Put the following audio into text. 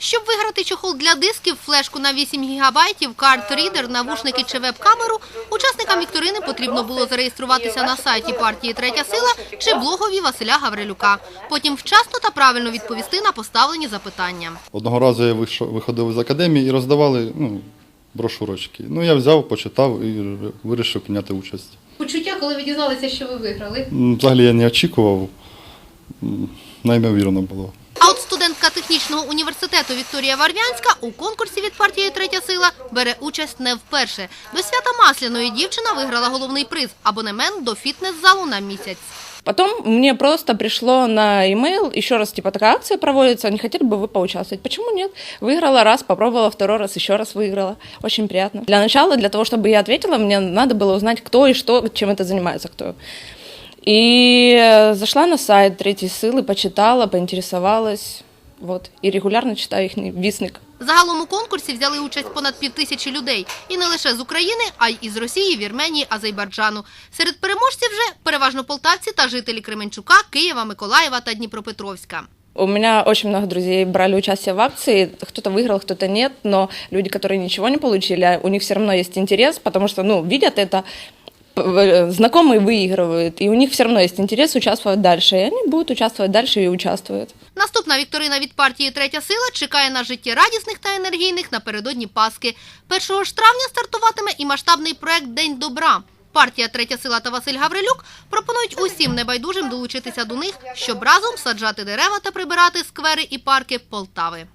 Щоб виграти чохол для дисків, флешку на 8 гігабайтів, карт-рідер, навушники чи веб-камеру, учасникам вікторини потрібно було зареєструватися на сайті партії «Третя сила» чи блогові Василя Гаврилюка. Потім вчасно та правильно відповісти на поставлені запитання. Одного разу я вийшов, виходив з академії і роздавали ну, брошурочки. Ну, я взяв, почитав і вирішив прийняти участь. Почуття, коли ви дізналися, що ви виграли? Взагалі я не очікував, М, неймовірно було. А от студентка технічного університету Вікторія Варвянська у конкурсі від партії «Третя сила» бере участь не вперше. До свята Масляної дівчина виграла головний приз – абонемент до фітнес-залу на місяць. Потом мне просто пришло на e-mail, еще раз, типа, такая акция проводится, не хотели бы вы поучаствовать? Почему нет? Выиграла раз, попробовала второй раз, еще раз выиграла. Очень приятно. Для начала, для того, чтобы я ответила, мне надо было узнать, кто и что, чем это занимается, кто. И э, зашла на сайт третьей силы, почитала, поинтересовалась, вот, и регулярно читаю их висник. Загалом у конкурсі взяли участь понад півтисячі людей. І не лише з України, а й із Росії, Вірменії, Азербайджану. Серед переможців вже переважно полтавці та жителі Кременчука, Києва, Миколаєва та Дніпропетровська. У меня очень много друзей брали участие в акции. Кто-то выиграл, кто-то нет, но люди, которые ничего не получили, а у них все равно есть интерес, потому что, ну, видят это, п- в- знакомые выигрывают, и у них все равно есть интерес участвовать дальше, и они будут участвовать дальше и участвуют. Наступна вікторина від партії «Третя сила» чекає на життєрадісних та енергійних напередодні Пасхи. 1 ж травня стартуватиме і масштабний проект «День добра». Партія «Третя сила» та Василь Гаврилюк пропонують усім небайдужим долучитися до них, щоб разом саджати дерева та прибирати сквери і парки Полтави.